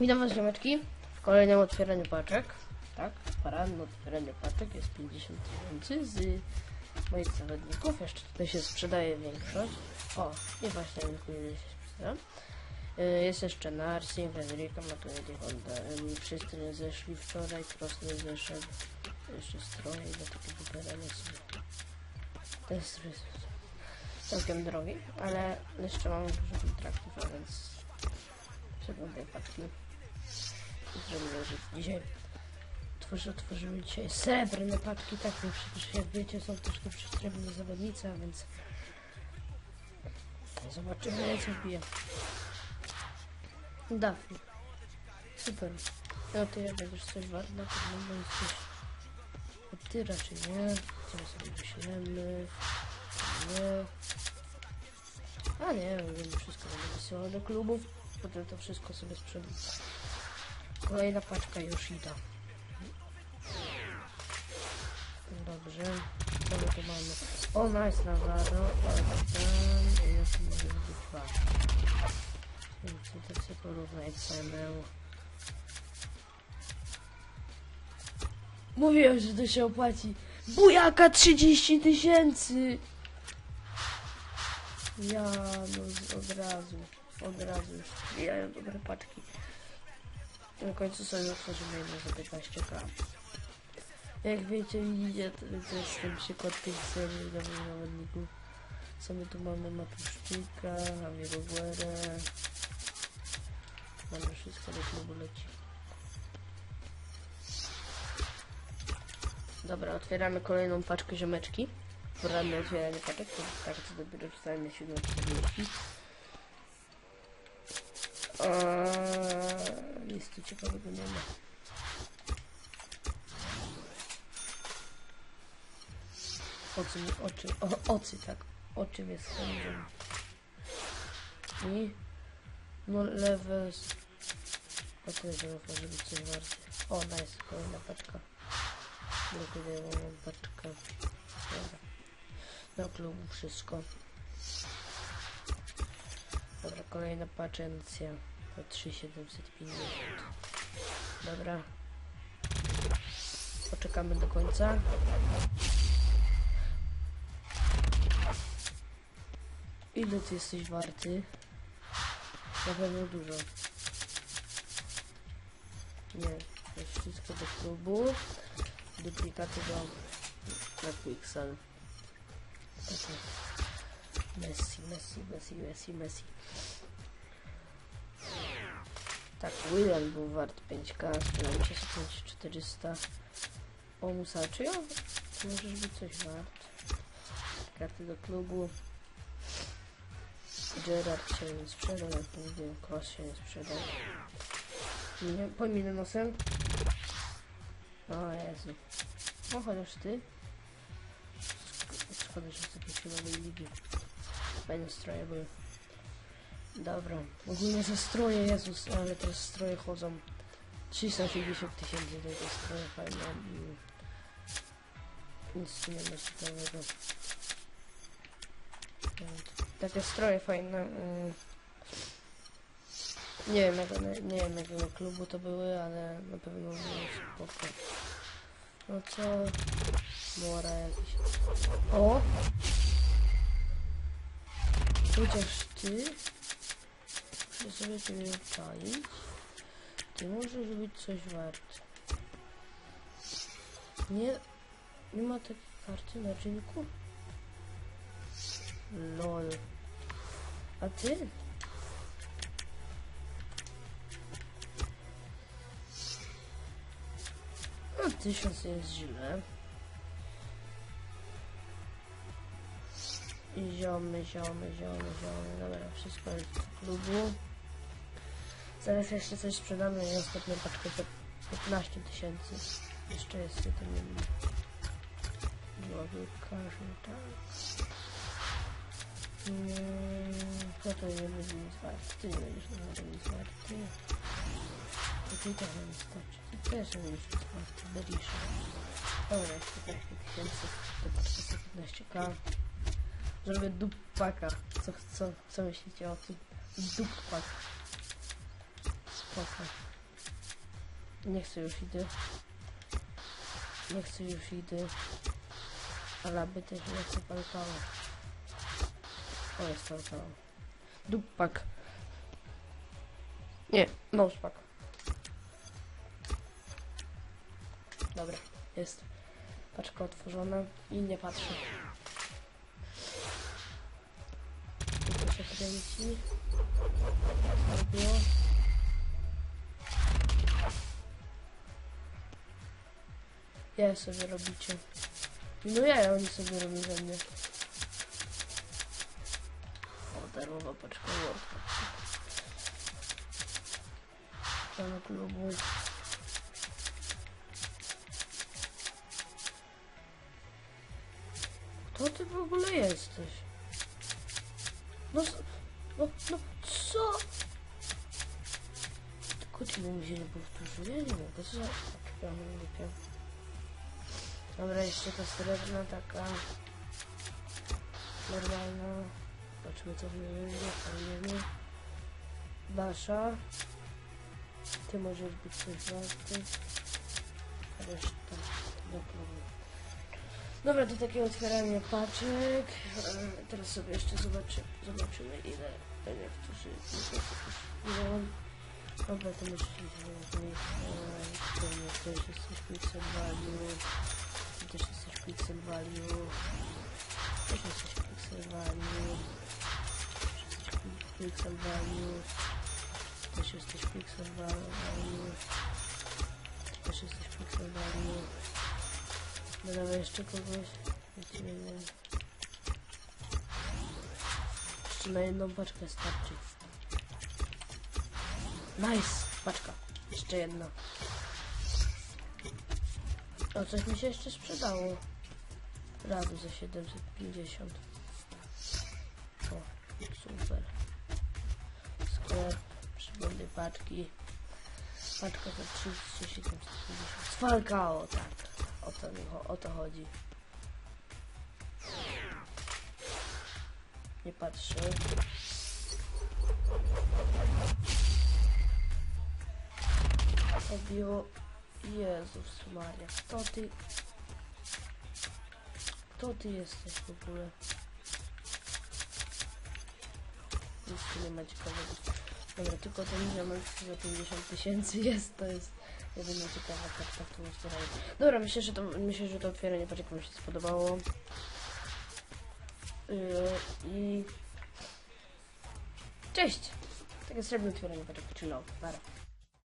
Witam was ziomeczki w kolejnym otwieraniu paczek. Tak, poranne otwieranie paczek jest 50 tysięcy z moich zawodników. Jeszcze tutaj się sprzedaje większość. O, i właśnie że się sprzeda. Y, Jest jeszcze Narsi, Federica, Matuidi, Honda. Wszyscy nie zeszli wczoraj, Cross nie zeszedł. Jeszcze stroje i takiego perenia sobie. Strój jest całkiem drogi, ale jeszcze mam dużo kontraktów, a więc przeglądaj paczki. Zrobię, że dzisiaj tworzy, otworzymy dzisiaj srebrne paczki, tak, no przecież jak wiecie są też tu srebrne zawodnicy, a więc zobaczymy co wbije. Daphne. Super. No ty ja będziesz coś wart na pewno bądź coś. A ty raczej nie. Teraz sobie wyślemy. Nie. A nie, będę wszystko będę do klubów. Potem to wszystko sobie sprzedam. Kolejna paczka już idę. Dobrze. Co my tu mamy? O, nice Navarro. Ale tam. I ja tu może być dwa. Więc to sobie porównać CML. Mówiłem, że to się opłaci. Bujaka 30 tysięcy! Ja, no od razu, od razu już wbijają dobre paczki. Na końcu sobie otworzymy jedno za 15k. Jak wiecie, widzicie, to, to jest ten przykład tych serii nowych zawodników. Co my tu mamy? Matuszczyka, Javier Guerre. Mamy wszystko do klubu leci. Dobra, otwieramy kolejną paczkę ziomeczki. Poranne otwieranie paczek, to tak to dopiero czytałem na 7.40. Eee, Nic tu ciekawego nie ma. O, oczy, tak. Oczy mnie sądzą. I no lewe z... O tyle, że może być coś. O, nice, kolejna paczka. Blokujemy paczkę. Dobra. Do klubu wszystko. Dobra, kolejna paczęcja. Po 3750. Dobra. Poczekamy do końca. Ile ty jesteś warty? Na pewno dużo. Nie, to wszystko do klubu. Duplikaty do na. Takie. Messi, Messi, Messi, Messi, Messi. Tak, William był wart 5k, sprzedałem się 5400. O, Musaczyjo? To możesz być coś wart. Karty do klubu. Gerard się nie sprzedał, jak mówiłem, Cross się nie sprzedał. Nie, pominę nosem. O Jezu. No chociaż ty. Szkoda, że z takiej siłowej ligi. Fajne stroje były. Dobra. Ogólnie za stroje, Jezus, ale te stroje chodzą. 380 tysięcy to te stroje fajne. Nic nie ma ciekawego. Takie stroje fajne. mm. Nie wiem, jakiego, nie wiem jakiego klubu to były, ale na pewno były spoko. No co? Mora jakiś. O! Chociaż ty muszę sobie ciebie czaić. Ty możesz być coś wart. Nie, nie ma takiej karty na rynku? Lol. A ty? No tysiąc nie jest źle. I ziomy, ziomy, ziomy, ziomy. Dobra, wszystko jest do klubu. Zaraz jeszcze coś sprzedamy i ostatnią paczkę za 15 tysięcy. Jeszcze jest jeden. Głowy każdy, tak. Mm, No to nie będzie nic wart. Nie będziesz na nic warty. To. Ty też nie będziesz nic warty. Berisha. Dobra, jeszcze 15 tysięcy, to patrzę 15k. Zrobię dupaka. Co, co, co myślicie o tym? Dupak. Spoko. Nie chcę już idy. Nie chcę już idy. Ale aby też nie chcę palkało. O, jest palkało. Dupak. Nie, no Dobra, jest. Paczka otworzona i nie patrzę. Tu się kręci. Albo... Ja sobie robicie. No ja, oni sobie robią ze mnie. O, darmowa paczka Wordka. Mamy klubu. Kto ty w ogóle jesteś? No, no, no, co? Tylko ci mi się nie powtórzył, ja nie mogę, co? Mam głupio. Dobra, jeszcze ta srebrna taka normalna. Zobaczmy co w niej będzie, fajnie. Basza. Ty możesz być coś warty. Reszta do problemu. Dobra, to takie otwieranie paczek. E, Teraz sobie jeszcze zobaczy, zobaczymy ile niektórzy ile Dobra, to myślę, że to też jest coś pixel value. Tu też jest coś pixel value. Też jest coś pixel value. Pixel. Też jest coś pixel value. Też jest coś pixel value. Dodamy jeszcze kogoś. Jeszcze na jedną paczkę starczy. Nice! Paczka. Jeszcze jedna. O, coś mi się jeszcze sprzedało. Radu za 750. O, super. Sklep, przyglądy paczki. Paczka za 3750. Sfalkao, tak. O to, o to chodzi. Nie patrzę. Obiło... Jezus Maria, kto ty... Kto ty jesteś w ogóle? Nic nie ma ciekawego. Dobra, tylko ten ziomek za 50 tysięcy jest, to jest jedyna ciekawa karta, którą otwierałem. Dobra, myślę, że to, myślę, że to otwieranie paczek wam się spodobało. Yy, I... Cześć! Takie srebrne otwieranie paczek, chillout, para.